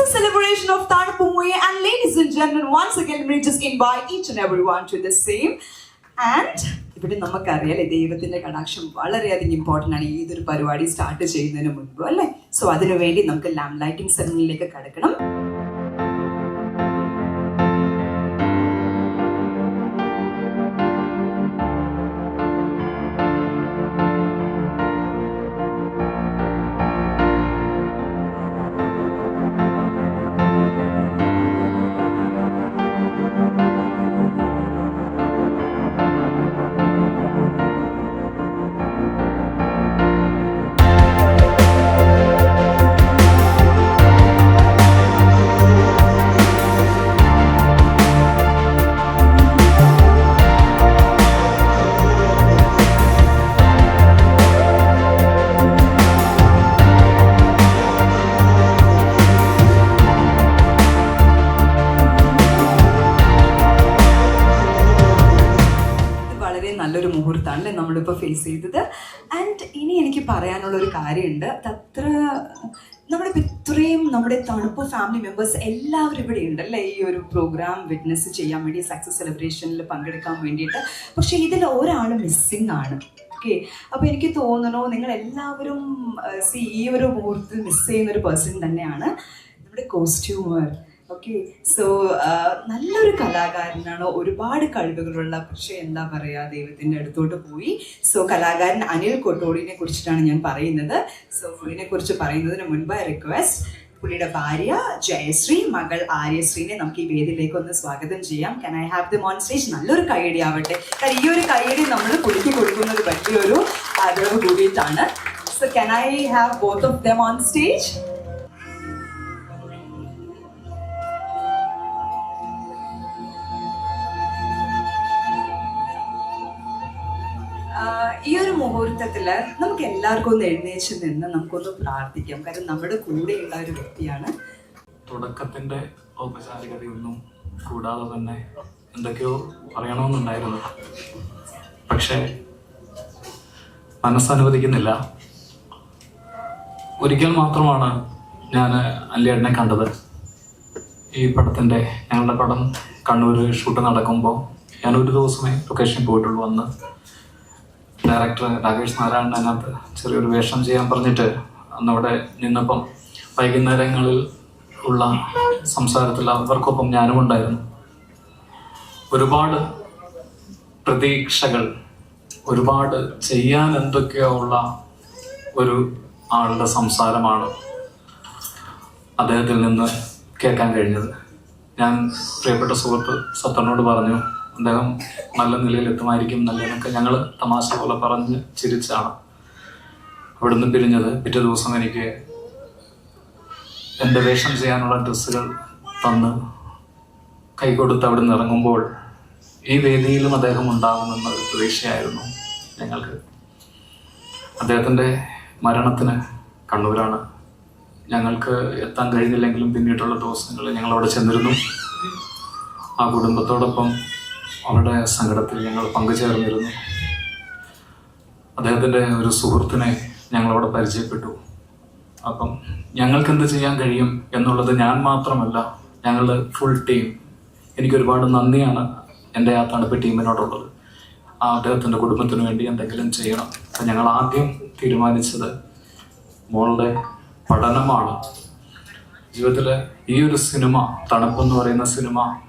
success celebration of Tarpumuye and ladies and gentlemen, once again, we just invite each and everyone to the same. And ഇവിടെ നമുക്കറിയാലേ ദൈവത്തിന്റെ കടാക്ഷം വളരെയധികം important ആണ് ഏതൊരു പരിപാടി start ചെയ്യുന്നതിന് മുൻപ് അല്ലേ സോ അതിനുവേണ്ടി നമുക്ക് ലാമ്പ് ലൈറ്റിംഗ് സെറമണിയിലേക്ക് കടക്കണം ഫേസ് ചെയ്തത്. ആൻഡ് ഇനി എനിക്ക് പറയാനുള്ളൊരു കാര്യമുണ്ട്. അതത്ര നമ്മുടെ ഇത്രയും നമ്മുടെ തണുപ്പ് ഫാമിലി മെമ്പേഴ്സ് എല്ലാവരും ഇവിടെ ഉണ്ട് അല്ലേ? ഈ ഒരു പ്രോഗ്രാം വിറ്റ്നസ് ചെയ്യാൻ വേണ്ടി സക്സസ് സെലിബ്രേഷനിൽ പങ്കെടുക്കാൻ വേണ്ടിയിട്ട്. പക്ഷേ ഇതിൽ ഒരാൾ മിസ്സിംഗ് ആണ്. ഓക്കെ അപ്പോൾ എനിക്ക് തോന്നണോ നിങ്ങൾ എല്ലാവരും സി ഈ ഒരു മുഹൂർത്തത്തിൽ മിസ് ചെയ്യുന്ന ഒരു പേഴ്സൺ തന്നെയാണ്. നമ്മുടെ കോസ്റ്റ്യൂമർ ഓക്കെ സോ നല്ലൊരു കലാകാരനാണ്. ഒരുപാട് കഴിവുകളുള്ള പക്ഷേ എന്താ പറയാ ദൈവത്തിന്റെ അടുത്തോട്ട് പോയി. സോ കലാകാരൻ അനിൽ കൊട്ടോടിനെ കുറിച്ചിട്ടാണ് ഞാൻ പറയുന്നത്. സോ പുള്ളിനെ കുറിച്ച് പറയുന്നതിന് മുൻപ് റിക്വസ്റ്റ് പുള്ളിയുടെ ഭാര്യ ജയശ്രീ മകൾ ആര്യശ്രീനെ നമുക്ക് ഈ വേദിയിലേക്ക് ഒന്ന് സ്വാഗതം ചെയ്യാം. Can I have them on stage നല്ലൊരു കൈയടി ആവട്ടെ. കാരണം ഈ ഒരു കൈയടി നമ്മൾ പുള്ളിക്ക് കൊടുക്കുന്നത് വലിയൊരു ആഗ്രഹം കൂടിയിട്ടാണ്. So can I have both of them on stage എല്ലാവർക്കും ഒന്ന് എഴുന്നേച്ച് നിന്ന് നമുക്കൊന്ന് പ്രാർത്ഥിക്കാം. കാരണം നമ്മുടെ കൂടെയുള്ള ഒരു വ്യക്തിയാണ്. തുടക്കത്തിന്റെ ഔപചാരികതയൊന്നും കൂടാതെ തന്നെ എന്തൊക്കെയോ പറയണമെന്നുണ്ടായിരുന്നു. പക്ഷേ മനസ്സനുവദിക്കുന്നില്ല. ഒരിക്കൽ മാത്രമാണ് ഞാൻ അല്ലിയേട്ടനെ കണ്ടത്. ഈ പടത്തിന്റെ ഞങ്ങളുടെ പടം കണ്ണൂർ ഷൂട്ട് നടക്കുമ്പോൾ ഞാൻ ഒരു ദിവസമേ ലൊക്കേഷൻ പോയിട്ടുള്ളൂ അന്ന്. ഡയറക്ടർ രാകേഷ് നാരായണൻ അതിനകത്ത് ചെറിയൊരു വേഷം ചെയ്യാൻ പറഞ്ഞിട്ട് അന്നവിടെ നിന്നപ്പം വൈകുന്നേരങ്ങളിൽ ഉള്ള സംസാരത്തിൽ അവർക്കൊപ്പം ഞാനും ഉണ്ടായിരുന്നു. ഒരുപാട് പ്രതീക്ഷകൾ ഒരുപാട് ചെയ്യാൻ എന്തൊക്കെയോ ഉള്ള ഒരു ആളുടെ സംസാരമാണ് അദ്ദേഹത്തിൽ നിന്ന് കേൾക്കാൻ കഴിഞ്ഞത്. ഞാൻ പ്രിയപ്പെട്ട സുഹൃത്ത് സത്തനോട് പറഞ്ഞു അദ്ദേഹം നല്ല നിലയിൽ എത്തുമായിരിക്കും നല്ലതെന്നൊക്കെ ഞങ്ങൾ തമാശ പോലെ പറഞ്ഞ് ചിരിച്ചാണ്. അവിടുന്ന് പിരിഞ്ഞത് പിറ്റേ ദിവസം എനിക്ക് എന്റെ വേഷം ചെയ്യാനുള്ള ഡ്രസ്സുകൾ തന്ന് കൈകൊടുത്ത് അവിടെ നിന്ന് ഇറങ്ങുമ്പോൾ ഈ വേദിയിലും അദ്ദേഹം ഉണ്ടാകുമെന്നൊരു പ്രതീക്ഷയായിരുന്നു ഞങ്ങൾക്ക്. അദ്ദേഹത്തിന്റെ മരണത്തിന് കണ്ണൂരാണ്. ഞങ്ങൾക്ക് എത്താൻ കഴിഞ്ഞില്ലെങ്കിലും പിന്നീടുള്ള ദിവസങ്ങളിൽ ഞങ്ങൾ അവിടെ ചെന്നിരുന്നു. ആ കുടുംബത്തോടൊപ്പം അവരുടെ സങ്കടത്തിൽ ഞങ്ങൾ പങ്കുചേർന്നിരുന്നു. അദ്ദേഹത്തിന്റെ ഒരു സുഹൃത്തിനെ ഞങ്ങളവിടെ പരിചയപ്പെട്ടു. അപ്പം ഞങ്ങൾക്ക് എന്ത് ചെയ്യാൻ കഴിയും എന്നുള്ളത് ഞാൻ മാത്രമല്ല ഞങ്ങളുടെ ഫുൾ ടീം എനിക്ക് ഒരുപാട് നന്ദിയാണ് എന്റെ ആ തണുപ്പ് ടീമിനോടുള്ളത്. ആ അദ്ദേഹത്തിന്റെ കുടുംബത്തിന് വേണ്ടി എന്തെങ്കിലും ചെയ്യണം. അപ്പം ഞങ്ങൾ ആദ്യം തീരുമാനിച്ചത് മോളുടെ പഠനമാണ്. ജീവിതത്തിലെ ഈ ഒരു സിനിമ തണുപ്പെന്ന് പറയുന്ന സിനിമ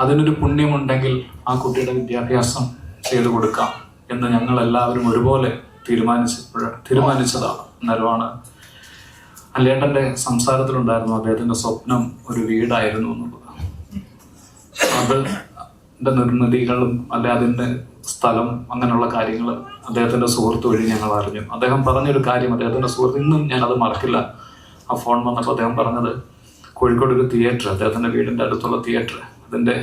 അതിനൊരു പുണ്യമുണ്ടെങ്കിൽ ആ കുട്ടിയുടെ വിദ്യാഭ്യാസം ചെയ്തു കൊടുക്കാം എന്ന് ഞങ്ങൾ എല്ലാവരും ഒരുപോലെ തീരുമാനിച്ചപ്പോഴ തീരുമാനിച്ചതാണ്. നിലവാണ് അല്ലേട്ടന്റെ സംസാരത്തിലുണ്ടായിരുന്നു അദ്ദേഹത്തിന്റെ സ്വപ്നം ഒരു വീടായിരുന്നു എന്നുള്ളത്. അത് ന്റെ നിർമ്മിതികളും അല്ലെ അതിന്റെ സ്ഥലം അങ്ങനെയുള്ള കാര്യങ്ങൾ അദ്ദേഹത്തിന്റെ സുഹൃത്ത് വഴി ഞങ്ങൾ അറിഞ്ഞു. അദ്ദേഹം പറഞ്ഞൊരു കാര്യം അദ്ദേഹത്തിന്റെ സുഹൃത്ത് ഇന്നും അത് മറക്കില്ല. ആ ഫോൺ വന്നപ്പോൾ അദ്ദേഹം പറഞ്ഞത് കോഴിക്കോട് ഒരു തിയേറ്റർ അദ്ദേഹത്തിന്റെ വീടിന്റെ അടുത്തുള്ള തിയേറ്റർ. അതിന്റെ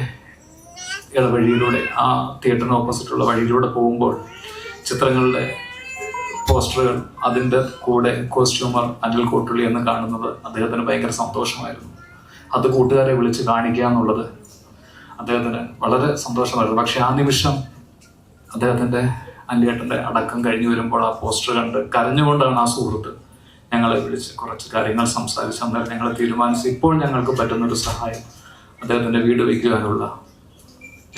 ഇടവഴിയിലൂടെ ആ തിയേറ്ററിന് ഓപ്പോസിറ്റുള്ള വഴിയിലൂടെ പോകുമ്പോൾ ചിത്രങ്ങളുടെ പോസ്റ്ററുകൾ അതിന്റെ കൂടെ കോസ്റ്റ്യൂമർ അനിൽ കോട്ടുള്ളി എന്ന് കാണുന്നത് അദ്ദേഹത്തിന് ഭയങ്കര സന്തോഷമായിരുന്നു. അത് കൂട്ടുകാരെ വിളിച്ച് കാണിക്കുക എന്നുള്ളത് അദ്ദേഹത്തിന് വളരെ സന്തോഷമായിരുന്നു. പക്ഷെ ആ നിമിഷം അദ്ദേഹത്തിന്റെ അല്ലിയേട്ടന്റെ അടക്കം കഴിഞ്ഞു വരുമ്പോൾ ആ പോസ്റ്റർ കണ്ട് കരഞ്ഞുകൊണ്ടാണ് ആ സുഹൃത്ത് ഞങ്ങളെ വിളിച്ച് കുറച്ച് കാര്യങ്ങൾ സംസാരിച്ച് അന്നേരം ഞങ്ങൾ തീരുമാനിച്ച് ഇപ്പോൾ ഞങ്ങൾക്ക് പറ്റുന്നൊരു സഹായം അദ്ദേഹത്തിന്റെ വീട് വയ്ക്കുവാനുള്ള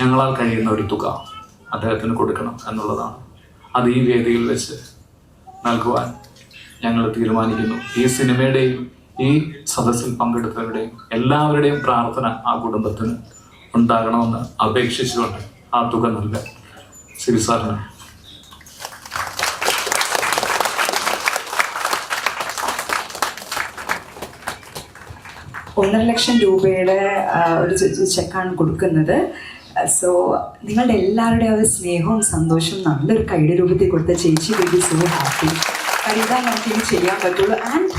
ഞങ്ങളാൽ കഴിയുന്ന ഒരു തുക അദ്ദേഹത്തിന് കൊടുക്കണം എന്നുള്ളതാണ്. അത് ഈ വേദിയിൽ വെച്ച് നൽകുവാൻ ഞങ്ങൾ തീരുമാനിക്കുന്നു. ഈ സിനിമയുടെയും ഈ സദസ്സിൽ പങ്കെടുത്തവരുടെയും എല്ലാവരുടെയും പ്രാർത്ഥന ആ കുടുംബത്തിന് ഉണ്ടാകണമെന്ന് അപേക്ഷിച്ചുകൊണ്ട് ആ തുക നൽകാൻ ശ്രീ സാറിന് ഒന്നര ലക്ഷം രൂപയുടെ ഒരു ചെക്കാണ് കൊടുക്കുന്നത്. സോ നിങ്ങളുടെ എല്ലാവരുടെയും ഒരു സ്നേഹവും സന്തോഷവും നല്ലൊരു കൈയുടെ രൂപത്തിൽ കൊടുത്ത ചേച്ചി വേണ്ടി സോ ഹാപ്പി കരുതാൻ നമുക്ക് ഇനി ചെയ്യാൻ പറ്റുള്ളൂ. ആൻഡ്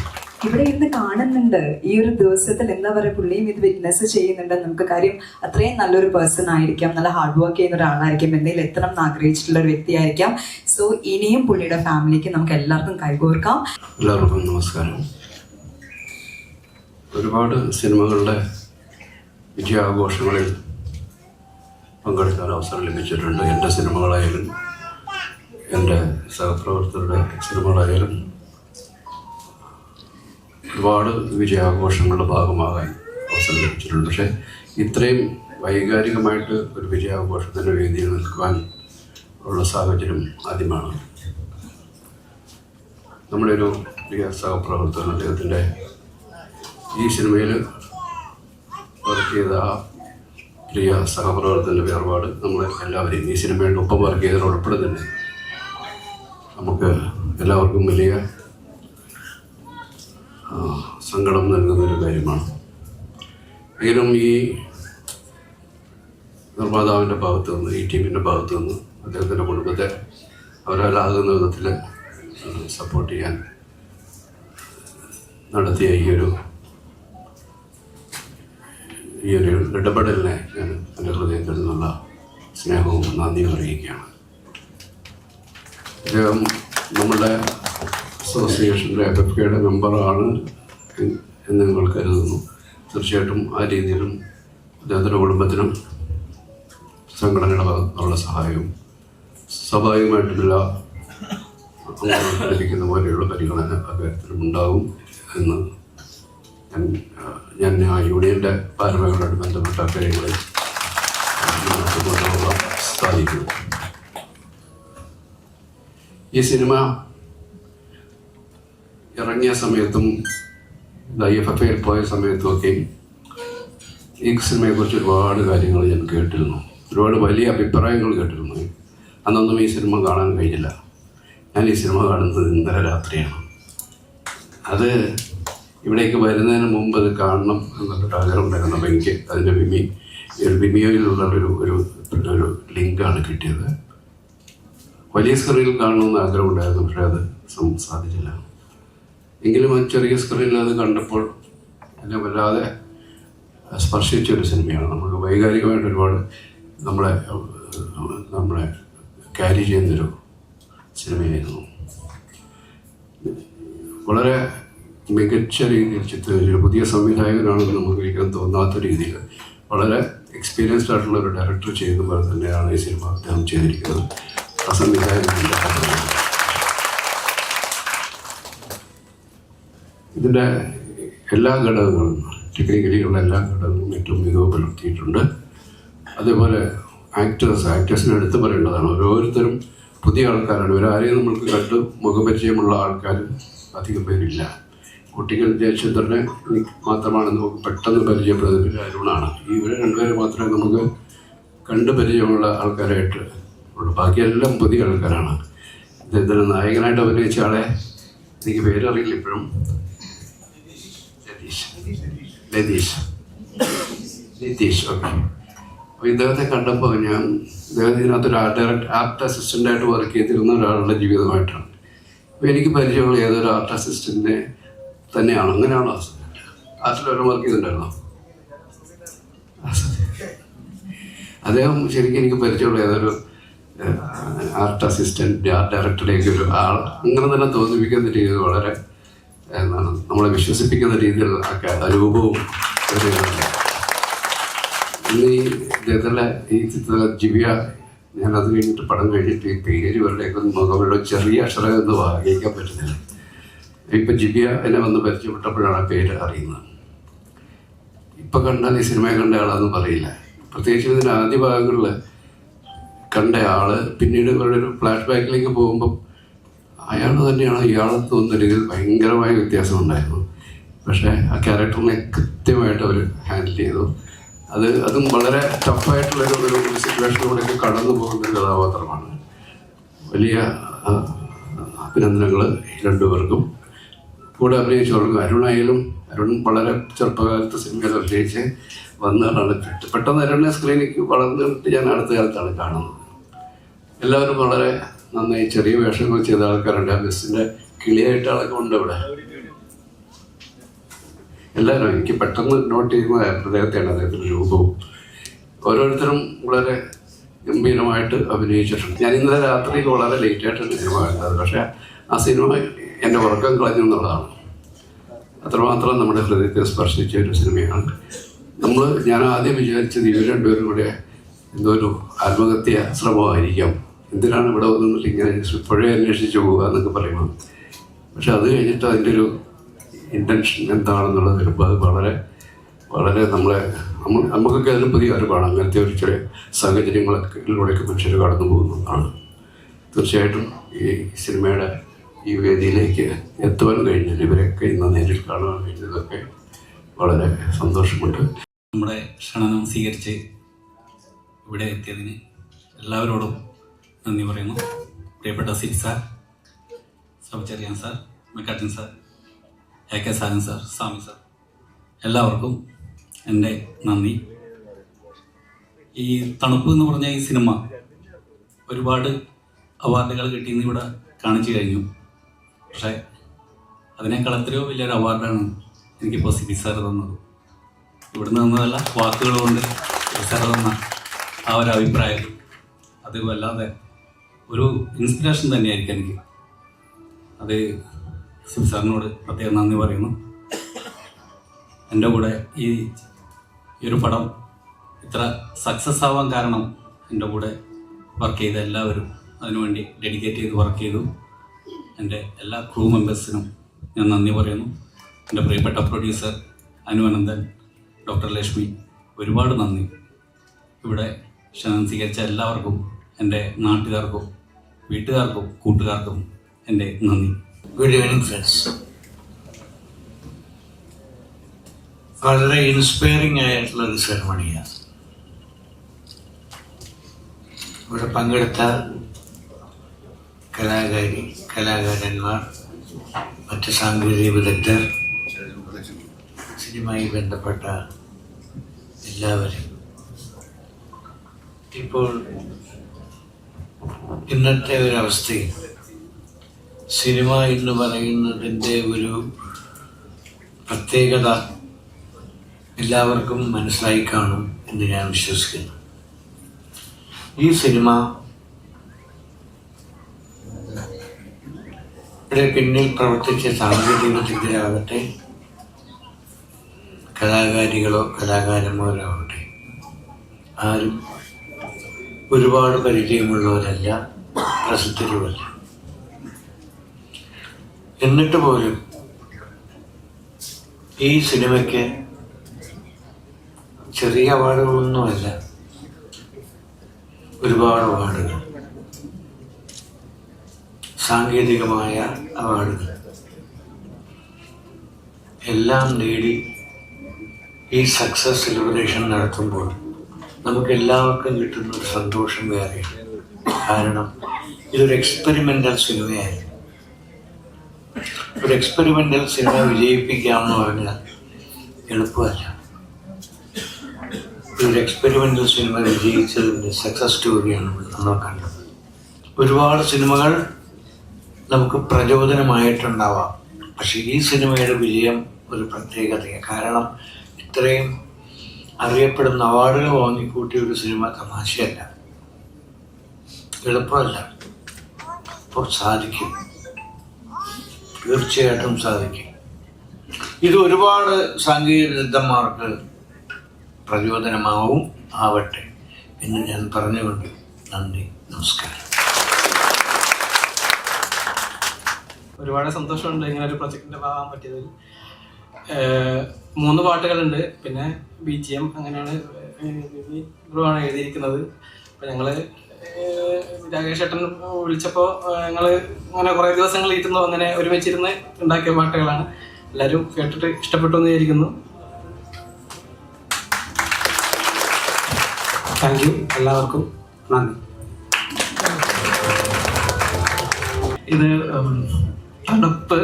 ഇവിടെ ഇന്ന് കാണുന്നുണ്ട്. ഈ ഒരു ദിവസത്തിൽ എന്താ പറയുക പുള്ളിയും ഇത് വിറ്റ്നസ് ചെയ്യുന്നുണ്ട്. നമുക്ക് കാര്യം അത്രയും നല്ലൊരു പേഴ്സൺ ആയിരിക്കാം. നല്ല ഹാർഡ് വർക്ക് ചെയ്യുന്ന ഒരാളായിരിക്കും. എന്തെങ്കിലും എത്തണം എന്ന് ആഗ്രഹിച്ചിട്ടുള്ള ഒരു വ്യക്തിയായിരിക്കാം. സോ ഇനിയും പുള്ളിയുടെ ഫാമിലിക്ക് നമുക്ക് എല്ലാവർക്കും കൈകോർക്കാം. എല്ലാവർക്കും നമസ്കാരം. ഒരുപാട് സിനിമകളുടെ വിജയാഘോഷങ്ങളിൽ പങ്കെടുക്കാൻ അവസരം ലഭിച്ചിട്ടുണ്ട്. എന്റെ സിനിമകളായാലും എന്റെ സഹപ്രവർത്തകരുടെ സിനിമകളായാലും ഒരുപാട് വിജയാഘോഷങ്ങളുടെ ഭാഗമാകാൻ അവസരം ലഭിച്ചിട്ടുണ്ട്. പക്ഷേ ഇത്രയും വൈകാരികമായിട്ട് ഒരു വിജയാഘോഷത്തിന്റെ വേദിയിൽ നിൽക്കുവാൻ ഉള്ള സാഹചര്യം ആദ്യമാണ്. നമ്മുടെ ഒരു പ്രിയ സഹപ്രവർത്തകൻ അദ്ദേഹത്തിന്റെ ഈ സിനിമയിൽ വർക്ക് ചെയ്ത ആ പ്രിയ സഹപ്രവർത്തകന്റെ വേർപാട് നമ്മൾ എല്ലാവരെയും ഈ സിനിമയുടെ ഒപ്പം വർക്ക് ചെയ്തതിനോടൊപ്പം തന്നെ നമുക്ക് എല്ലാവർക്കും വലിയ സങ്കടം നൽകുന്ന ഒരു കാര്യമാണ്. എങ്കിലും ഈ നിർമ്മാതാവിന്റെ ഭാഗത്തു നിന്ന് ഈ ടീമിന്റെ ഭാഗത്തു നിന്ന് അദ്ദേഹത്തിന്റെ കുടുംബത്തെ അവരാലാകുന്ന വിധത്തിൽ സപ്പോർട്ട് ചെയ്യാൻ നടത്തിയ ഈ ഒരു ഈ ഒരു ഇടപെടലിനെ ഞാൻ എന്റെ ഹൃദയത്തിൽ നിന്നുള്ള സ്നേഹവും നന്ദിയും അറിയിക്കുകയാണ്. അദ്ദേഹം നമ്മുടെ അസോസിയേഷന്റെ എഫ് എഫ് കെയുടെ മെമ്പറാണ് എന്ന് ഞങ്ങൾ കരുതുന്നു. തീർച്ചയായിട്ടും ആ രീതിയിലും അദ്ദേഹത്തിന്റെ കുടുംബത്തിനും സംഘടനയുടെ ഭാഗത്തുള്ള സഹായവും സ്വാഭാവികമായിട്ടുള്ള ലഭിക്കുന്ന പോലെയുള്ള പരിഗണന അദ്ദേഹത്തിനും ഉണ്ടാകും എന്ന് ഞാൻ ആ, യൂണിയന്റെ പാരമ്പര്യങ്ങളോട് ബന്ധപ്പെട്ട കാര്യങ്ങളിൽ സാധിക്കുന്നു. ഈ സിനിമ ഇറങ്ങിയ സമയത്തും എഫ് എഫ് പോയ സമയത്തും ഒക്കെ ഈ സിനിമയെക്കുറിച്ച് ഒരുപാട് കാര്യങ്ങൾ ഞാൻ കേട്ടിരുന്നു. ഒരുപാട് വലിയ അഭിപ്രായങ്ങൾ കേട്ടിരുന്നു. അന്നൊന്നും ഈ സിനിമ കാണാൻ കഴിഞ്ഞില്ല. ഞാൻ ഈ സിനിമ കാണുന്നത് ഇന്നലെ രാത്രിയാണ്. അത് ഇവിടേക്ക് വരുന്നതിന് മുമ്പ് അത് കാണണം എന്നുള്ളൊരു ആഗ്രഹം ഉണ്ടായിരുന്നു. അപ്പോൾ എനിക്ക് അതിന്റെ വിമി ഒരു വിമിയോയിലുള്ള ഒരു ഒരു ലിങ്കാണ് കിട്ടിയത്. വലിയ സ്ക്രീനിൽ കാണണമെന്ന് ആഗ്രഹം ഉണ്ടായിരുന്നു പക്ഷേ അത് സാധിച്ചില്ല. എങ്കിലും ആ ചെറിയ സ്ക്രീനിൽ അത് കണ്ടപ്പോൾ എന്നെ വല്ലാതെ സ്പർശിച്ച ഒരു സിനിമയാണ്. നമുക്ക് വൈകാരികമായിട്ട് ഒരുപാട് നമ്മളെ നമ്മളെ ക്യാരി ചെയ്യുന്നൊരു സിനിമയായിരുന്നു. വളരെ മികച്ച രീതിയിൽ ചിത്രീകരിച്ചു പുതിയ സംവിധായകനാണെന്ന് നമുക്ക് ഒരിക്കലും തോന്നാത്ത രീതിയിൽ വളരെ എക്സ്പീരിയൻസ്ഡ് ആയിട്ടുള്ള ഒരു ഡയറക്ടർ ചെയ്യുന്ന പോലെ തന്നെയാണ് ഈ സിനിമ അദ്ദേഹം ചെയ്തിരിക്കുന്നത്. ആ സംവിധായകന്റെ ഇതിന്റെ എല്ലാ ഘടകങ്ങളും ടെക്നിക്കലിയുള്ള എല്ലാ ഘടകങ്ങളും ഏറ്റവും മികവ് പുലർത്തിയിട്ടുണ്ട് അതേപോലെ ആക്ടേഴ്സ് ആക്ടേഴ്സിനെ എടുത്തു പറയേണ്ടതാണ്. ഓരോരുത്തരും പുതിയ ആൾക്കാരാണ്. ഇവരാരെയും നമ്മൾക്ക് കണ്ട് മുഖപരിചയമുള്ള ആൾക്കാർ അധികം പേരില്ല. കുട്ടികൾ ജയചന്ദ്രനെ മാത്രമാണ് നമുക്ക് പെട്ടെന്ന് പരിചയപ്പെടുന്നത്. പിന്നെ അരുണാണ്. ഇവരെ രണ്ടുപേരെ മാത്രമേ നമുക്ക് കണ്ട് പരിചയമുള്ള ആൾക്കാരായിട്ട് ഉള്ളൂ. ബാക്കിയെല്ലാം പുതിയ ആൾക്കാരാണ്. ഇദ്ദേഹത്തിന് നായകനായിട്ട് അഭിനയിച്ച ആളെ എനിക്ക് പേരറിയില്ല ഇപ്പോഴും. ലതീഷ് ലതീഷ് നിതീഷ് ഓക്കെ. അപ്പോൾ ഇദ്ദേഹത്തെ കണ്ടപ്പോൾ ഞാൻ ഇദ്ദേഹം ഇതിനകത്തൊരു ആർട്ട് ഡയറക്ടർ ആർട്ട് അസിസ്റ്റന്റായിട്ട് വർക്ക് ചെയ്തിരുന്ന ഒരാളുടെ ജീവിതമായിട്ടാണ്. അപ്പോൾ എനിക്ക് പരിചയമുള്ള ഏതൊരു ആർട്ട് അസിസ്റ്റന്റിനെ തന്നെയാണ്. അങ്ങനെയാണോ ആർട്ടിലൊരു വർക്ക് ചെയ്തിട്ടുണ്ടായിരുന്നോ? അദ്ദേഹം ശരിക്കും എനിക്ക് പരിചയമുള്ള ഏതൊരു ആർട്ട് അസിസ്റ്റന്റ് ആർട്ട് ഡയറക്ടറുടെയൊക്കെ ഒരു ആൾ അങ്ങനെ തന്നെ തോന്നിപ്പിക്കുന്ന രീതി വളരെ എന്താണ് നമ്മളെ വിശ്വസിപ്പിക്കുന്ന രീതിയിലുള്ള ഒക്കെ രൂപവും ഇന്ന് ഈ ഇദ്ദേഹത്തിന്റെ ഈ ചിത്ര ജിവിയ ഞാൻ അത് കഴിഞ്ഞിട്ട് പടം കഴിഞ്ഞിട്ട് ഈ പേര് ഇവരുടെയൊക്കെ മുഖമുള്ള ചെറിയ അക്ഷരം എന്ന് വായിക്കാൻ പറ്റുന്നില്ല. ഇപ്പം ജിബിയ എന്നെ വന്ന് പരിചയപ്പെട്ടപ്പോഴാണ് പേര് അറിയുന്നത്. ഇപ്പം കണ്ടാൽ ഈ സിനിമയെ കണ്ട ആളാന്ന് പറയില്ല. പ്രത്യേകിച്ച് ഇതിന്റെ ആദ്യ ഭാഗങ്ങളിൽ കണ്ട ആൾ പിന്നീട് ഇവരുടെ ഒരു ഫ്ലാഷ് ബാക്കിലേക്ക് പോകുമ്പം അയാൾ തന്നെയാണ് ഇയാളെ തോന്നുന്ന രീതിയിൽ ഭയങ്കരമായ വ്യത്യാസം ഉണ്ടായിരുന്നു. പക്ഷേ ആ ക്യാരക്ടറിനെ കൃത്യമായിട്ട് അവർ ഹാൻഡിൽ ചെയ്തു. അത് അതും വളരെ ടഫായിട്ടുള്ള ഒരു സിറ്റുവേഷനിലൂടെയൊക്കെ കടന്നു പോകുന്ന കഥാപാത്രമാണ്. വലിയ അഭിനന്ദനങ്ങൾ രണ്ടുപേർക്കും. കൂടെ അഭിനയിച്ചവർക്ക് അരുണായാലും അരുൺ വളരെ ചെറുപ്പകാലത്ത് സിനിമയിൽ അഭിനയിച്ച് വന്നതാണ്. പെട്ട്- പെട്ടെന്ന് അരുണിനെ സ്ക്രീനിലേക്ക് വളർന്നിട്ട് ഞാൻ അടുത്ത കാലത്താണ് കാണുന്നത്. എല്ലാവരും വളരെ നന്നായി ചെറിയ വേഷങ്ങൾ ചെയ്ത ആൾക്കാരുണ്ട്. ആ ബസ്സിന്റെ കിളിയായിട്ട് ആളൊക്കെ ഉണ്ട് ഇവിടെ. എല്ലാവരും എനിക്ക് പെട്ടെന്ന് നോട്ട് ചെയ്യുന്ന അദ്ദേഹത്തെയാണ് അദ്ദേഹത്തിന്റെ രൂപവും. ഓരോരുത്തരും വളരെ ഗംഭീരമായിട്ട് അഭിനയിച്ചിട്ടുണ്ട്. ഞാൻ ഇന്നലെ രാത്രി വളരെ ലേറ്റായിട്ടാണ് സിനിമ കണ്ടത്. പക്ഷേ ആ സിനിമ എന്റെ ഉറക്കം കളഞ്ഞു എന്നുള്ളതാണ്. അത്രമാത്രം നമ്മുടെ ഹൃദയത്തെ സ്പർശിച്ച ഒരു സിനിമയാണ്. നമ്മൾ ഞാൻ ആദ്യം വിചാരിച്ചത് ഇവർ രണ്ടുപേരും കൂടെ എന്തോ ഒരു ആത്മഹത്യ ശ്രമമായിരിക്കാം. എന്തിനാണ് ഇവിടെ വന്നിട്ട് ഇങ്ങനെ ഇപ്പോഴേ അന്വേഷിച്ചു പോവുക എന്നൊക്കെ പറയുമ്പോൾ പക്ഷെ അത് കഴിഞ്ഞിട്ട് അതിന്റെ ഒരു ഇന്റൻഷൻ എന്താണെന്നുള്ളത് വരുമ്പോൾ അത് വളരെ വളരെ നമ്മളെ നമ്മൾ നമുക്കൊക്കെ അതിന് പുതിയ അറിവാണ്. അങ്ങനത്തെ ഒരു ചെറിയ സാഹചര്യങ്ങളിലൂടെയൊക്കെ മനുഷ്യർ കടന്നു പോകുന്നതാണ് തീർച്ചയായിട്ടും ഈ സിനിമയുടെ ഈ വേദിയിലേക്ക് എത്തുവാൻ കഴിഞ്ഞത് ഇവരെയൊക്കെ ഇന്ന് നേരിൽ കാണുവാൻ കഴിഞ്ഞതൊക്കെ വളരെ സന്തോഷമുണ്ട്. നമ്മുടെ ക്ഷണനം സ്വീകരിച്ച് ഇവിടെ എത്തിയതിന് എല്ലാവരോടും നന്ദി പറയുന്നു. പ്രിയപ്പെട്ട സിറ്റ് sir സബചെറിയാൻ sir Mecartin sir A K Sajan sir Swami sir എല്ലാവർക്കും എന്റെ നന്ദി. ഈ തണുപ്പ് എന്ന് പറഞ്ഞ ഈ സിനിമ ഒരുപാട് അവാർഡുകൾ കിട്ടിയെന്ന് ഇവിടെ കാണിച്ചു കഴിഞ്ഞു. പക്ഷേ അതിനേക്കാൾ എത്രയോ വലിയൊരു അവാർഡാണ് എനിക്കിപ്പോൾ സിബി സാർ തന്നത്. ഇവിടുന്ന് തന്നതല്ല വാക്കുകൾ കൊണ്ട് സാർ തന്ന ആ ഒരു അഭിപ്രായം. അത് വല്ലാതെ ഒരു ഇൻസ്പിറേഷൻ തന്നെയായിരിക്കും എനിക്ക്. അത് സിബി സാറിനോട് പ്രത്യേകം നന്ദി പറയുന്നു. എന്റെ കൂടെ ഈ ഈ ഒരു പടം ഇത്ര സക്സസ് ആവാൻ കാരണം എന്റെ കൂടെ വർക്ക് ചെയ്ത എല്ലാവരും അതിനുവേണ്ടി ഡെഡിക്കേറ്റ് ചെയ്ത് വർക്ക് ചെയ്തു. എന്റെ എല്ലാ ക്രൂ മെമ്പേഴ്സിനും ഞാൻ നന്ദി പറയുന്നു. എന്റെ പ്രിയപ്പെട്ട പ്രൊഡ്യൂസർ അനുവനന്ദൻ ഡോക്ടർ ലക്ഷ്മി ഒരുപാട് നന്ദി. ഇവിടെ ക്ഷണം സ്വീകരിച്ച എല്ലാവർക്കും എന്റെ നാട്ടുകാർക്കും വീട്ടുകാർക്കും കൂട്ടുകാർക്കും എന്റെ നന്ദി. ഗുഡ് ഈവനിങ് ഫ്രണ്ട്സ് വളരെ ഇൻസ്പയറിംഗ് ആയിട്ടുള്ള ഒരു സെറമണിയാണ് ഇവിടെ പങ്കെടുത്ത കലാകാരി കലാകാരന്മാർ മറ്റ് സാങ്കേതിക വിദഗ്ധർ സിനിമയുമായി ബന്ധപ്പെട്ട എല്ലാവരും. ഇപ്പോൾ ഇന്നത്തെ ഒരവസ്ഥയിൽ സിനിമ എന്ന് പറയുന്നതിന്റെ ഒരു പ്രത്യേകത എല്ലാവർക്കും മനസ്സിലായി കാണും എന്ന് ഞാൻ വിശ്വസിക്കുന്നു. ഈ സിനിമ ഇവിടെ പിന്നിൽ പ്രവർത്തിച്ച സാങ്കേതിക വിദഗ്ധരാകട്ടെ കലാകാരികളോ കലാകാരന്മാരോ ആവട്ടെ ആരും ഒരുപാട് പരിചയമുള്ളവരല്ല പ്രസിദ്ധരുമല്ല. എന്നിട്ട് പോലും ഈ സിനിമയ്ക്ക് ചെറിയ അവാർഡുകളൊന്നുമല്ല ഒരുപാട് അവാർഡുകൾ. സാങ്കേതികമായ അവാർഡുകൾ. എല്ലാം നേടി ഈ സക്സസ് സെലിബ്രേഷൻ നടത്തുമ്പോൾ നമുക്ക് എല്ലാവർക്കും കിട്ടുന്ന ഒരു സന്തോഷം വേറെയാണ്. കാരണം ഇതൊരു എക്സ്പെരിമെന്റൽ സിനിമയായിരുന്നു ഒരു എക്സ്പെരിമെന്റൽ സിനിമ വിജയിപ്പിക്കാമെന്ന് പറഞ്ഞാൽ എളുപ്പമല്ല. ഒരു എക്സ്പെരിമെന്റൽ സിനിമ വിജയിച്ചതിന്റെ സക്സസ് സ്റ്റോറിയാണ് നമ്മൾ കണ്ടത്. ഒരുപാട് സിനിമകൾ നമുക്ക് പ്രചോദനമായിട്ടുണ്ടാവാം. പക്ഷേ ഈ സിനിമയുടെ വിജയം ഒരു പ്രത്യേകതയാണ്. കാരണം ഇത്രയും അറിയപ്പെടുന്ന അവാർഡുകൾ വാങ്ങിക്കൂട്ടിയ ഒരു സിനിമ തമാശയല്ല. എളുപ്പമല്ല. അപ്പോൾ സാധിക്കും. തീർച്ചയായിട്ടും സാധിക്കും. ഇത് ഒരുപാട് സാങ്കേതിക വിദഗ്ധന്മാർക്ക് പ്രചോദനമാവും ആവട്ടെ എന്ന് ഞാൻ പറഞ്ഞുകൊണ്ട് നന്ദി നമസ്കാരം. ഒരുപാട് സന്തോഷമുണ്ട് ഇങ്ങനെ ഒരു പ്രൊജക്ടിന്റെ ഭാഗമാകാൻ പറ്റിയതിൽ. മൂന്ന് പാട്ടുകളുണ്ട്. പിന്നെ ബി ജി എം അങ്ങനെയാണ് ആണ് എഴുതിയിരിക്കുന്നത്. അപ്പം ഞങ്ങൾ രാകേഷ് ഏട്ടൻ വിളിച്ചപ്പോൾ ഞങ്ങൾ അങ്ങനെ കുറേ ദിവസങ്ങൾ ഇരുന്നു അങ്ങനെ ഒരുമിച്ചിരുന്ന് ഉണ്ടാക്കിയ പാട്ടുകളാണ്. എല്ലാവരും കേട്ടിട്ട് ഇഷ്ടപ്പെട്ടു എന്ന് വിചാരിക്കുന്നു. താങ്ക് യു എല്ലാവർക്കും നന്ദി. ഇത് തണുപ്പ്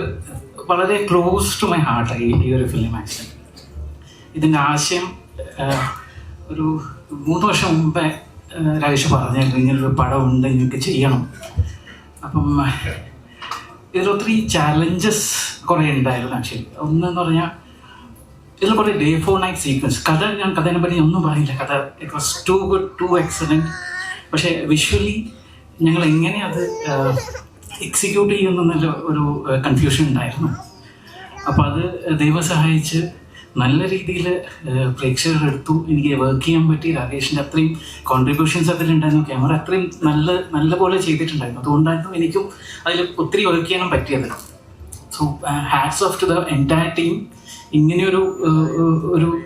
വളരെ ക്ലോസ് ടു മൈ ഹാർട്ട് ഈ ഒരു ഫിലിം ആക്ഷൻ ഇതിന്റെ ആശയം ഒരു മൂന്ന് വർഷം മുമ്പേ രാജേഷ് പറഞ്ഞായിരുന്നു ഇങ്ങനൊരു പടം ഉണ്ട് ഇങ്ങനെയൊക്കെ ചെയ്യണം. അപ്പം ഇതിൽ ഒത്തിരി ചാലഞ്ചസ് കുറേ ഉണ്ടായിരുന്നു ആക്ച്വലി. ഒന്നെന്ന് പറഞ്ഞാൽ ഇതിൽ കുറേ ഡേ ഫോർ നൈറ്റ് സീക്വൻസ് കഥ ഞാൻ കഥേനെ പറ്റി ഒന്നും പറയില്ല കഥ it was too good to excellent പക്ഷേ വിഷ്വലി ഞങ്ങൾ എങ്ങനെ അത് എക്സിക്യൂട്ട് ചെയ്യുമെന്നുള്ള ഒരു കൺഫ്യൂഷൻ ഉണ്ടായിരുന്നു. അപ്പോൾ അത് ദൈവം സഹായിച്ച് നല്ല രീതിയിൽ പ്രേക്ഷകർ എടുത്തു എനിക്ക് വർക്ക് ചെയ്യാൻ പറ്റി. രാകേഷിന്റെ അത്രയും കോൺട്രിബ്യൂഷൻസ് അതിലുണ്ടായിരുന്നു. ക്യാമറ അത്രയും നല്ല നല്ല പോലെ ചെയ്തിട്ടുണ്ടായിരുന്നു. അതുകൊണ്ടായിരുന്നു എനിക്കും അതിൽ ഒത്തിരി വർക്ക് ചെയ്യാനും പറ്റിയത്. So hats off to the entire team ഇങ്ങനെയൊരു ഒരു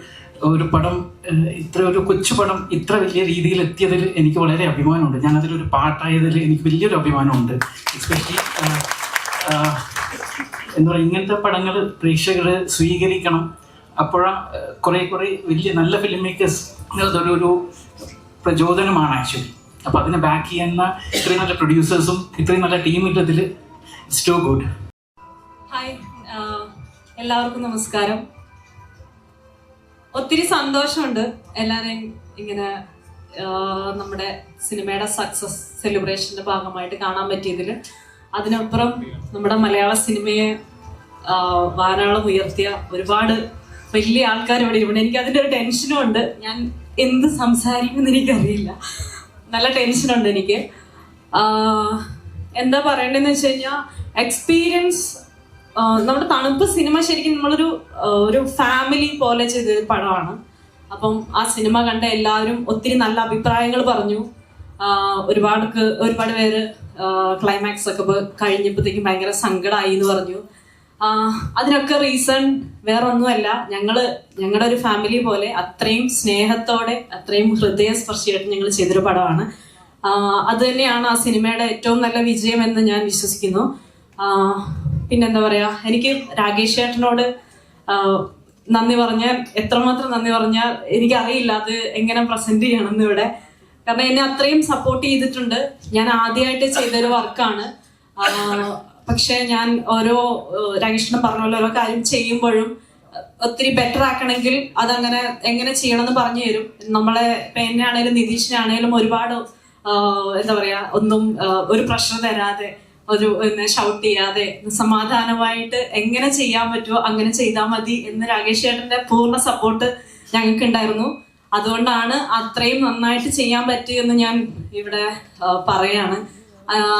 ഒരു പടം ഇത്ര ഒരു കൊച്ചു പടം ഇത്ര വലിയ രീതിയിൽ എത്തിയതിൽ എനിക്ക് വളരെ അഭിമാനമുണ്ട്. ഞാൻ അതിലൊരു പാട്ടായതിൽ എനിക്ക് വലിയൊരു അഭിമാനമുണ്ട്. എസ്പെഷ്യലി എന്താ പറയുക ഇങ്ങനത്തെ പടങ്ങൾ പ്രേക്ഷകർ സ്വീകരിക്കണം. അപ്പോഴാ കുറേ കുറേ വലിയ നല്ല ഫിലിം മേക്കേഴ്സ് അതൊരു പ്രചോദനമാണ് ആക്ച്വലി അപ്പൊ അതിനെ ബാക്ക് ചെയ്യുന്ന ഇത്രയും നല്ല പ്രൊഡ്യൂസേഴ്സും ഇത്രയും നല്ല ടീമില്ലതിൽ ഇറ്റ്സ് ടു ഗുഡ് ഹായ് എല്ലാവർക്കും നമസ്കാരം. ഒത്തിരി സന്തോഷമുണ്ട് എല്ലാവരെയും ഇങ്ങനെ നമ്മുടെ സിനിമയുടെ സക്സസ് സെലിബ്രേഷന്റെ ഭാഗമായിട്ട് കാണാൻ പറ്റിയതിൽ അതിനപ്പുറം നമ്മുടെ മലയാള സിനിമയെ വാനാളം ഉയർത്തിയ ഒരുപാട് വലിയ ആൾക്കാർ ഇവിടെ ഇവിടെ എനിക്ക് അതിന്റെ ഒരു ടെൻഷനും ഉണ്ട്. ഞാൻ എന്ത് സംസാരിക്കുമെന്ന് എനിക്കറിയില്ല. നല്ല ടെൻഷനുണ്ട് എനിക്ക്. എന്താ പറയണ്ടെന്ന് വെച്ച് കഴിഞ്ഞാൽ എക്സ്പീരിയൻസ് നമ്മുടെ തണുപ്പ് സിനിമ ശരിക്കും നമ്മളൊരു ഒരു ഫാമിലി പോലെ ചെയ്ത പടമാണ്. അപ്പം ആ സിനിമ കണ്ട എല്ലാവരും ഒത്തിരി നല്ല അഭിപ്രായങ്ങൾ പറഞ്ഞു. ഒരുപാട് ഒരുപാട് പേര് ക്ലൈമാക്സ് ഒക്കെ കഴിഞ്ഞപ്പോഴത്തേക്കും ഭയങ്കര സങ്കടമായി എന്ന് പറഞ്ഞു. അതിനൊക്കെ റീസൺ വേറെ ഒന്നുമല്ല ഞങ്ങൾ ഞങ്ങളുടെ ഒരു ഫാമിലി പോലെ അത്രയും സ്നേഹത്തോടെ അത്രയും ഹൃദയസ്പർശിയായിട്ട് ഞങ്ങൾ ചെയ്തൊരു പടമാണ്. അത് തന്നെയാണ് ആ സിനിമയുടെ ഏറ്റവും നല്ല വിജയം എന്ന് ഞാൻ വിശ്വസിക്കുന്നു. പിന്നെന്താ പറയാ എനിക്ക് രാകേഷ് ചേട്ടനോട് നന്ദി പറഞ്ഞാൽ എത്രമാത്രം നന്ദി പറഞ്ഞാൽ എനിക്കറിയില്ല അത് എങ്ങനെ പ്രസന്റ് ചെയ്യണമെന്ന് ഇവിടെ. കാരണം എന്നെ അത്രയും സപ്പോർട്ട് ചെയ്തിട്ടുണ്ട്. ഞാൻ ആദ്യമായിട്ട് ചെയ്തൊരു വർക്കാണ്. പക്ഷെ ഞാൻ ഓരോ രാകേഷിനെ പറഞ്ഞ പോലെ ഓരോ കാര്യം ചെയ്യുമ്പോഴും ഒത്തിരി ബെറ്റർ ആക്കണമെങ്കിൽ അതങ്ങനെ എങ്ങനെ ചെയ്യണം എന്ന് പറഞ്ഞു തരും. നമ്മളെ എന്നെ നിതീഷിനാണേലും ഒരുപാട് എന്താ പറയാ ഒന്നും ഒരു പ്രഷർ തരാതെ ഒരു ഷൗട്ട് ചെയ്യാതെ സമാധാനമായിട്ട് എങ്ങനെ ചെയ്യാൻ പറ്റുമോ അങ്ങനെ ചെയ്താൽ മതി എന്ന് രാകേഷ് ചേട്ടന്റെ പൂർണ സപ്പോർട്ട് ഞങ്ങൾക്ക് ഉണ്ടായിരുന്നു അതുകൊണ്ടാണ് അത്രയും നന്നായിട്ട് ചെയ്യാൻ പറ്റിയെന്ന് ഞാൻ ഇവിടെ പറയാണ്.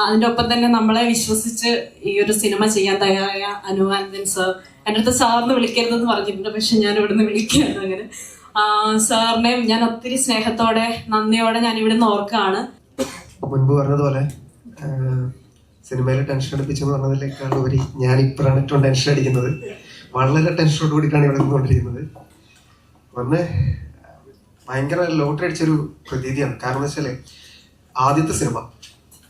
അതിന്റെ ഒപ്പം തന്നെ നമ്മളെ വിശ്വസിച്ച് ഈ ഒരു സിനിമ ചെയ്യാൻ തയ്യാറായ അനുവാനന്ദൻ സർ എന്റെ അടുത്ത് സാറിന് വിളിക്കരുതെന്ന് പറഞ്ഞിട്ടുണ്ട് പക്ഷെ ഞാൻ ഇവിടുന്ന് വിളിക്കുകയാണ് അങ്ങനെ. സാറിനെയും ഞാൻ ഒത്തിരി സ്നേഹത്തോടെ നന്ദിയോടെ ഞാൻ ഇവിടുന്ന് ഓർക്കാണ് മുൻപ് പറഞ്ഞതുപോലെ സിനിമയിൽ ടെൻഷൻ അടിപ്പിച്ചെന്ന് പറഞ്ഞതിനേക്കാൾ ഉപരി ഞാൻ ഇപ്പോഴാണ് ഏറ്റവും ടെൻഷൻ അടിക്കുന്നത്. വളരെ ടെൻഷനോട് കൂടിയിട്ടാണ് ഇവിടെ നിന്നുകൊണ്ടിരിക്കുന്നത്. ഒന്ന് ഭയങ്കര ലോട്ടറി അടിച്ചൊരു പ്രതീതിയാണ്. കാരണം എന്ന് വെച്ചാൽ ആദ്യത്തെ സിനിമ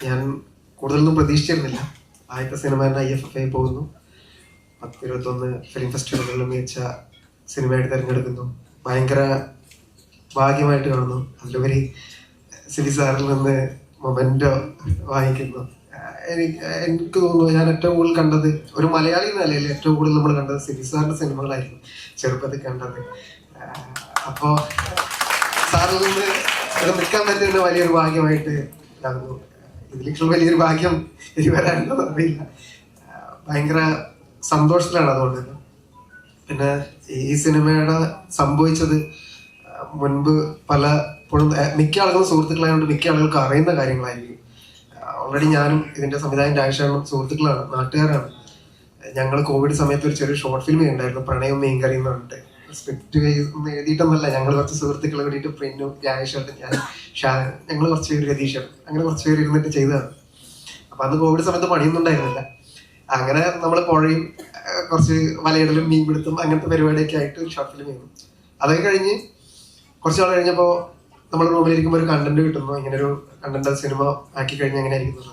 ഞാൻ കൂടുതലൊന്നും പ്രതീക്ഷിച്ചിരുന്നില്ല. ആദ്യത്തെ സിനിമ തന്നെ ഐ എഫ് എഫ് ഐ പോകുന്നു. പത്ത് ഇരുപത്തൊന്ന് ഫിലിം ഫെസ്റ്റിവലുകളിൽ മികച്ച സിനിമയായിട്ട് തിരഞ്ഞെടുക്കുന്നു. ഭയങ്കര ഭാഗ്യമായിട്ട് കാണുന്നു. അതിലുപരി സിബി സാറിൽ നിന്ന് മൊമെന്റോ വാങ്ങിക്കുന്നു. എനിക്ക് തോന്നുന്നു ഞാൻ ഏറ്റവും കൂടുതൽ കണ്ടത് ഒരു മലയാളി നിലയിൽ ഏറ്റവും കൂടുതൽ നമ്മൾ കണ്ടത് സിബി സാറിന്റെ സിനിമകളായിരുന്നു ചെറുപ്പത്തിൽ കണ്ടത്. അപ്പോൾ അപ്പോ സാറിൽ നിന്ന് ഇവിടെ നിൽക്കാൻ പറ്റുന്ന വലിയൊരു ഭാഗ്യമായിട്ട് കാണുന്നു ഇതിലേക്കുള്ള വലിയൊരു ഭാഗ്യം ഇനി വരാനുള്ളത് അറിയില്ല. ഭയങ്കര സന്തോഷത്തിലാണ് അതുകൊണ്ട്. പിന്നെ ഈ സിനിമയുടെ സംഭവിച്ചത് മുൻപ് പലപ്പോഴും മിക്ക ആളുകളും സുഹൃത്തുക്കളായതുകൊണ്ട് മിക്ക ആളുകൾക്ക് അറിയുന്ന കാര്യങ്ങളായിരിക്കും. ഓൾറെഡി ഞാനും ഇതിന്റെ സംവിധായകൻ രാജേഷാണ് സുഹൃത്തുക്കളാണ് നാട്ടുകാരാണ്. ഞങ്ങൾ കോവിഡ് സമയത്ത് ഒരു ചെറിയ ഷോർട്ട് ഫിലിം ഉണ്ടായിരുന്നു പ്രണയം മീൻകറി എന്ന് പറഞ്ഞിട്ട്. സ്ക്രിപ്റ്റ് ഒന്നും എഴുതിയിട്ടൊന്നല്ല ഞങ്ങൾ കുറച്ച് സുഹൃത്തുക്കളെ കൂടിയിട്ട് പ്രിന്റും രാജേഷേട്ടൻ ഞാൻ ഞങ്ങൾ കുറച്ച് പേര് രതീഷേട്ടൻ അങ്ങനെ കുറച്ച് പേര് ഇരുന്നിട്ട് ചെയ്തതാണ്. അപ്പൊ അന്ന് കോവിഡ് സമയത്ത് പണിയൊന്നും ഉണ്ടായിരുന്നില്ല. അങ്ങനെ നമ്മൾ പുഴയും കുറച്ച് വലയിടലും മീൻ പിടുത്തം അങ്ങനത്തെ പരിപാടിയൊക്കെ ആയിട്ട് ഷോർട്ട് ഫിലിം ചെയ്തു. അതൊക്കെ കഴിഞ്ഞ് കുറച്ച് നാൾ കഴിഞ്ഞപ്പോൾ നമ്മൾ റൂമിലിരിക്കുമ്പോൾ ഒരു കണ്ടന്റ് കിട്ടുന്നു. ഇങ്ങനെ ഒരു കണ്ടന്റ് സിനിമ ആക്കി കഴിഞ്ഞാൽ എങ്ങനെ ആയിരിക്കും.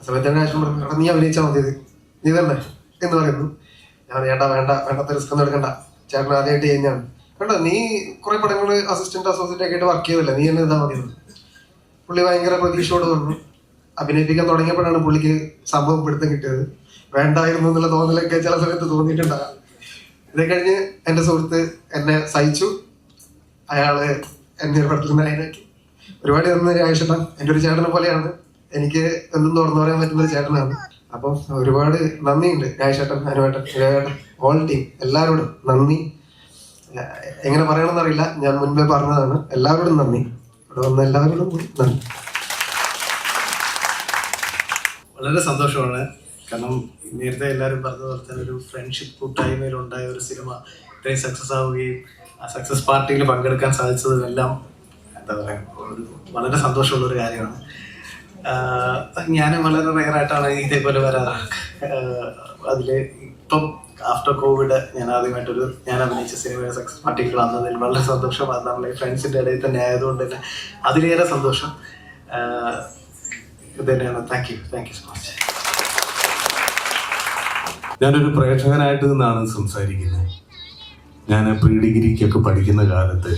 ആ സമയത്ത് തന്നെ ആശം പറഞ്ഞു "എടാ, നീ അഭിനയിച്ചാൽ മതി നീ തന്നെ എന്ന് പറയുന്നു. ഞാൻ വേണ്ട വേണ്ട വേണ്ടാത്ത റിസ്ക് ഒന്നും എടുക്കണ്ട. ചേട്ടൻ ആദ്യമായിട്ട് ചെയ്യുന്നതാണ് വേണ്ട നീ കുറെ പടങ്ങൾ അസിസ്റ്റന്റ് അസോസിയേറ്റ് ആയിട്ട് വർക്ക് ചെയ്തല്ലേ നീ എന്നെ ഇതാ മതി എന്ന്." പുള്ളി ഭയങ്കര പ്രതീക്ഷയോട് പറഞ്ഞു. അഭിനയിപ്പിക്കാൻ തുടങ്ങിയപ്പോഴാണ് പുള്ളിക്ക് സംഭവം പിടുത്തം കിട്ടിയത്. വേണ്ടായിരുന്നു എന്നുള്ള തോന്നലൊക്കെ ചില സമയത്ത് തോന്നിയിട്ടുണ്ടാകാം. ഇത് കഴിഞ്ഞ് എന്റെ സുഹൃത്ത് എന്നെ സഹിച്ചു. അയാൾ എന്നെ ഒരു പടത്തിൽ ഒരുപാട് തന്ന രാജേഷേട്ടൻ എന്റെ ഒരു ചേട്ടനെ പോലെയാണ്. എനിക്ക് എന്തും തുറന്നു പറയാൻ പറ്റുന്ന ഒരു ചേട്ടനാണ്. അപ്പം ഒരുപാട് നന്ദിയുണ്ട് രാജേഷേട്ടൻ അനുവേട്ടൻ ഓൾ ടീം എല്ലാവരോടും നന്ദി. എങ്ങനെ പറയണമെന്ന് അറിയില്ല ഞാൻ മുൻപേ പറഞ്ഞതാണ്. എല്ലാവരോടും നന്ദി. ഇവിടെ വന്ന എല്ലാവരോടും നന്ദി. വളരെ സന്തോഷമാണ്. കാരണം നേരത്തെ എല്ലാവരും പറഞ്ഞ പോലെ തന്നെ ഒരു ഫ്രണ്ട്ഷിപ്പ് കൂട്ടായ്മയിലുണ്ടായ ഒരു സിനിമ ഇത്രയും സക്സസ് ആവുകയും ആ സക്സസ് പാർട്ടിയിൽ പങ്കെടുക്കാൻ സാധിച്ചതും എല്ലാം എന്താ പറയുക ഒരു വളരെ സന്തോഷമുള്ള ഒരു കാര്യമാണ് ഞാൻ വളരെ റയറായിട്ടാണ് ഇതേപോലെ വരാറ്. അതിൽ ഇപ്പം ആഫ്റ്റർ കോവിഡ് ഞാൻ ആദ്യമായിട്ടൊരു ഞാൻ അഭിനയിച്ച സിനിമയുടെ സക്സസ് പാർട്ടിയിൽ വന്നതിൽ വളരെ സന്തോഷം. അത് നമ്മളെ ഫ്രണ്ട്സിന്റെ ഇടയിൽ തന്നെ ആയതുകൊണ്ട് തന്നെ അതിലേറെ സന്തോഷം. ഇത് തന്നെയാണ് thank you thank you so much ഞാനൊരു പ്രേക്ഷകനായിട്ട് നിന്നാണ് സംസാരിക്കുന്നത്. ഞാൻ പ്രീ ഡിഗ്രിക്കൊക്കെ പഠിക്കുന്ന കാലത്ത്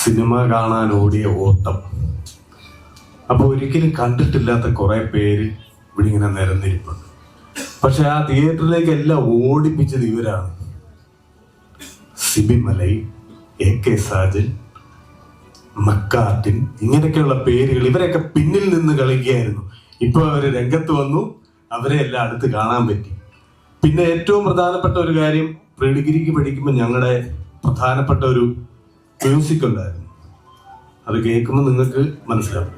സിനിമ കാണാൻ ഓടിയ ഓട്ടം. അപ്പോൾ ഒരിക്കലും കണ്ടിട്ടില്ലാത്ത കുറേ പേര് ഇവിടെ ഇങ്ങനെ നിരന്നിരിപ്പുണ്ട്. പക്ഷെ ആ തിയേറ്ററിലേക്ക് എല്ലാം ഓടിപ്പിച്ചത് ഇവരാണ്. സിബി മലൈ എ കെ സാജൻ മക്കാർട്ടിൻ ഇങ്ങനെയൊക്കെയുള്ള പേരുകൾ ഇവരെയൊക്കെ പിന്നിൽ നിന്ന് കളിക്കുകയായിരുന്നു. ഇപ്പൊ അവർ രംഗത്ത് വന്നു അവരെ എല്ലാം അടുത്ത് കാണാൻ പറ്റി. പിന്നെ ഏറ്റവും പ്രധാനപ്പെട്ട ഒരു കാര്യം പ്രീ ഡിഗ്രിക്ക് പഠിക്കുമ്പോൾ ഞങ്ങളുടെ പ്രധാനപ്പെട്ട ഒരു മ്യൂസിക് ഉണ്ടായിരുന്നു. അത് കേൾക്കുമ്പോൾ നിങ്ങൾക്ക് മനസ്സിലാവും.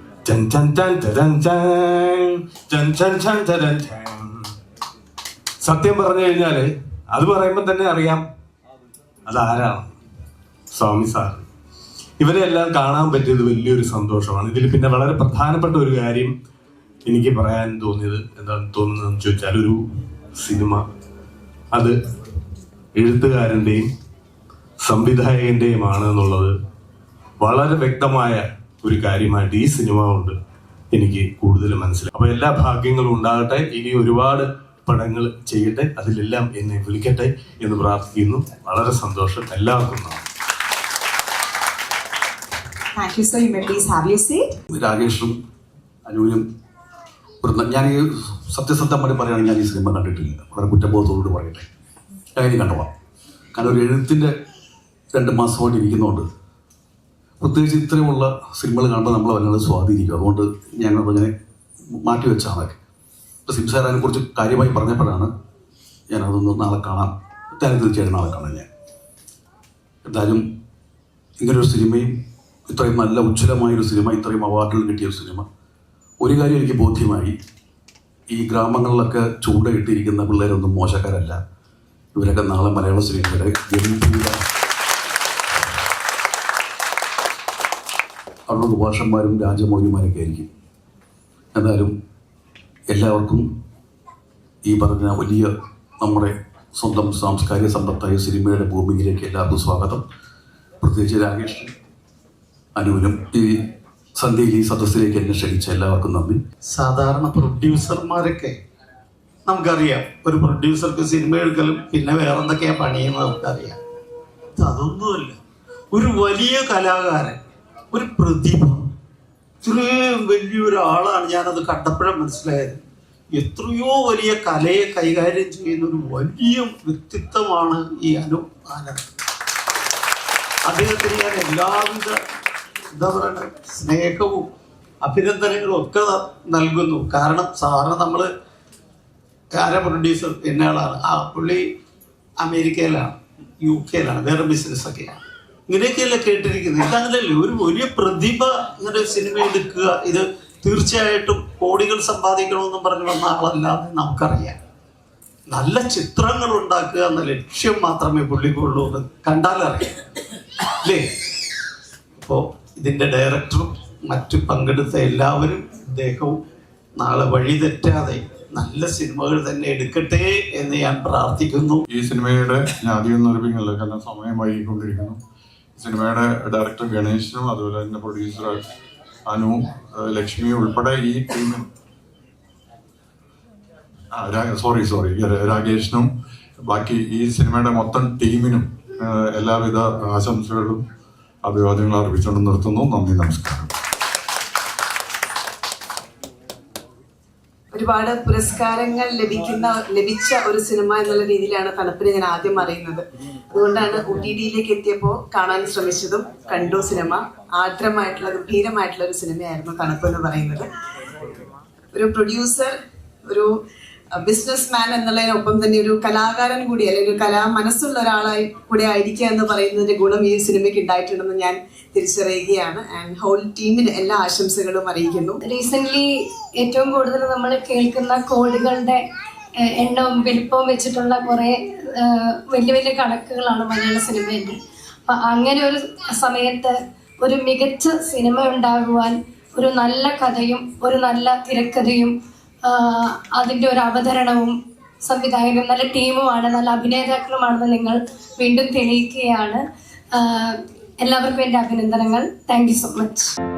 സത്യം പറഞ്ഞു കഴിഞ്ഞാൽ അത് പറയുമ്പോൾ തന്നെ അറിയാം അതാരാണ് സ്വാമി സാർ. ഇവരെ എല്ലാം കാണാൻ പറ്റിയത് വലിയൊരു സന്തോഷമാണ്. ഇതിൽ പിന്നെ വളരെ പ്രധാനപ്പെട്ട ഒരു കാര്യം എനിക്ക് പറയാൻ തോന്നിയത് എന്താണെന്ന് തോന്നുന്നതെന്ന് ചോദിച്ചാൽ ഒരു സിനിമ. അത് എഴുത്തുകാരന്റെയും സംവിധായകന്റെയുമാണ് എന്നുള്ളത് വളരെ വ്യക്തമായ ഒരു കാര്യമായിട്ട് ഈ സിനിമ കൊണ്ട് എനിക്ക് കൂടുതൽ മനസ്സിലായി. അപ്പോൾ എല്ലാ ഭാഗ്യങ്ങളും ഉണ്ടാകട്ടെ. ഇനി ഒരുപാട് പടങ്ങൾ ചെയ്യട്ടെ. അതിലെല്ലാം എന്നെ വിളിക്കട്ടെ എന്ന് പ്രാർത്ഥിക്കുന്നു. വളരെ സന്തോഷം. എല്ലാവർക്കും രാജേഷും രാകേഷും അനുവിനും ഞാൻ ഈ സത്യസന്ധമായി പറയുകയാണെങ്കിൽ ഞാൻ ഈ സിനിമ കണ്ടിട്ടില്ല. വളരെ കുറ്റബോധത്തോട് പറയട്ടെ. ഞാൻ കണ്ടുപോകാം കാരണം ഒരു എഴുത്തിന്റെ രണ്ട് മാസമായിട്ട് ഇരിക്കുന്നതുകൊണ്ട്. പ്രത്യേകിച്ച് ഇത്രയുമുള്ള സിനിമകൾ കണ്ടാൽ നമ്മളെ വല്ലാതെ സ്വാധീനിക്കും. അതുകൊണ്ട് ഞാൻ അങ്ങനെ മാറ്റി വെച്ചാണ് അതൊക്കെ ഇപ്പോൾ സിംസാർ അതിനെക്കുറിച്ച് കാര്യമായി പറഞ്ഞപ്പോഴാണ് ഞാൻ അതൊന്ന് നാളെ കാണാം. ഞാൻ തീർച്ചയായിട്ടും നാളെ കാണാം ഞാൻ. എന്തായാലും ഇങ്ങനൊരു സിനിമയും ഇത്രയും നല്ല ഉജ്ജ്വലമായൊരു സിനിമ ഇത്രയും അവാർഡുകൾ കിട്ടിയ സിനിമ. ഒരു കാര്യം എനിക്ക് ബോധ്യമായി. ഈ ഗ്രാമങ്ങളിലൊക്കെ ചൂണ്ടയിട്ടിരിക്കുന്ന പിള്ളേരൊന്നും മോശക്കാരല്ല. ഇവരൊക്കെ നാളെ മലയാള സിനിമയുടെ ഗംഭീര അവിടെ ഉപഭാഷന്മാരും രാജമൗലിമാരൊക്കെ ആയിരിക്കും. എന്നാലും എല്ലാവർക്കും ഈ പറഞ്ഞ വലിയ നമ്മുടെ സ്വന്തം സാംസ്കാരിക സമ്പത്തായ സിനിമയുടെ ഭൂമിയിലേക്ക് എല്ലാവർക്കും സ്വാഗതം. പ്രത്യേകിച്ച് രാകേഷ് അനുവിനും ഈ സന്ധ്യയിൽ ഈ സദസ്സിലേക്ക് എന്നെ ക്ഷണിച്ച എല്ലാവർക്കും നന്ദി. സാധാരണ പ്രൊഡ്യൂസർമാരൊക്കെ നമുക്കറിയാം. ഒരു പ്രൊഡ്യൂസർക്ക് സിനിമ എടുക്കലും പിന്നെ വേറെ എന്തൊക്കെയാണ് പണിയെന്ന് നമുക്കറിയാം. അതൊന്നുമല്ല. ഒരു വലിയ കലാകാരൻ ഒരു പ്രതിഭ. ഇത്രയും വലിയൊരാളാണ് ഞാനത് കണ്ടപ്പോഴും മനസ്സിലായത്. എത്രയോ വലിയ കലയെ കൈകാര്യം ചെയ്യുന്ന ഒരു വലിയ വ്യക്തിത്വമാണ് ഈ അനു ആനന്ദ് അദ്ദേഹത്തിന് ഞാൻ എല്ലാവിധ എന്താ പറയുക സ്നേഹവും അഭിനന്ദനങ്ങളും ഒക്കെ നൽകുന്നു. കാരണം സാറിന് നമ്മൾ കാര പ്രൊഡ്യൂസർ എന്നയാളാണ് ആ പുള്ളി അമേരിക്കയിലാണ് യു കെയിലാണ് വേറെ ബിസിനസ്സൊക്കെയാണ് ഇങ്ങനെയൊക്കെയല്ല കേട്ടിരിക്കുന്നത്. ഇതങ്ങനല്ലേ ഒരു വലിയ പ്രതിഭ ഇങ്ങനെ സിനിമ എടുക്കുക ഇത് തീർച്ചയായിട്ടും കോടികൾ സമ്പാദിക്കണമെന്നും പറഞ്ഞു വന്ന ആളല്ലാതെ നമുക്കറിയാം. നല്ല ചിത്രങ്ങൾ ഉണ്ടാക്കുക എന്ന ലക്ഷ്യം മാത്രമേ പുള്ളിക്കുള്ളൂ എന്ന് കണ്ടാലറിയാം അല്ലേ? അപ്പോൾ ഇതിന്റെ ഡയറക്ടറും മറ്റു പങ്കെടുത്ത എല്ലാവരും ഇദ്ദേഹവും നാളെ വഴി തെറ്റാതെ നല്ല സിനിമകൾ തന്നെ എടുക്കട്ടെ എന്ന് ഞാൻ പ്രാർത്ഥിക്കുന്നു. ഈ സിനിമയുടെ ഞാൻ അധികം നിർമ്മിക്കുന്നില്ല കാരണം സമയം വൈകിക്കൊണ്ടിരിക്കുന്നു സിനിമയുടെ ഡയറക്ടർ ഗണേശനും അതുപോലെ തന്നെ പ്രൊഡ്യൂസർ അനു ലക്ഷ്മി ഉൾപ്പെടെ ഈ ടീമും സോറി സോറി രാകേഷിനും ബാക്കി ഈ സിനിമയുടെ മൊത്തം ടീമിനും എല്ലാവിധ ആശംസകളും അഭിവാദ്യങ്ങളും അർപ്പിച്ചുകൊണ്ട് നിർത്തുന്നു. നന്ദി നമസ്കാരം. ഒരുപാട് പുരസ്കാരങ്ങൾ ലഭിക്കുന്ന ലഭിച്ച ഒരു സിനിമ എന്നുള്ള രീതിയിലാണ് തണുപ്പിനെ ഞാൻ ആദ്യം അറിയുന്നത്. അതുകൊണ്ടാണ് ഒ ടി ഡിയിലേക്ക് എത്തിയപ്പോൾ കാണാൻ ശ്രമിച്ചതും കണ്ടു സിനിമ. ആർദ്രമായിട്ടുള്ള ഗംഭീരമായിട്ടുള്ള ഒരു സിനിമയായിരുന്നു തണുപ്പ് എന്ന് പറയുന്നത്. ഒരു പ്രൊഡ്യൂസർ ഒരു ബിസിനസ് മാൻ എന്നുള്ളതിനൊപ്പം തന്നെ ഒരു കലാകാരൻ കൂടി അല്ലെങ്കിൽ ഒരു കലാ മനസ്സുള്ള ഒരാളായി കൂടെ ആയിരിക്കുക എന്ന് പറയുന്നതിന്റെ ഗുണം ഈ സിനിമയ്ക്ക് ഉണ്ടായിട്ടുണ്ടെന്ന് ഞാൻ തിരിച്ചറിയുകയാണ്. ആൻഡ് ഹോൾ ടീമിന് എല്ലാ ആശംസകളും അറിയിക്കുന്നു. റീസെന്റ് ഏറ്റവും കൂടുതൽ നമ്മൾ കേൾക്കുന്ന കോഡുകളുടെ ഏഹ്, എണ്ണവും വലിപ്പവും വെച്ചിട്ടുള്ള കുറേ വലിയ വലിയ കണക്കുകളാണ് മലയാള സിനിമയിൽ അപ്പൊ അങ്ങനെ ഒരു സമയത്ത് ഒരു മികച്ച സിനിമ ഉണ്ടാകുവാൻ ഒരു നല്ല കഥയും ഒരു നല്ല തിരക്കഥയും അതിന്റെ ഒരു അവതരണവും സംവിധായകരും നല്ല ടീമുമാണ് നല്ല അഭിനേതാക്കളുമാണെന്ന് നിങ്ങൾ വീണ്ടും തെളിയിക്കുകയാണ്. എല്ലാവർക്കും എന്റെ അഭിനന്ദനങ്ങൾ. Thank so much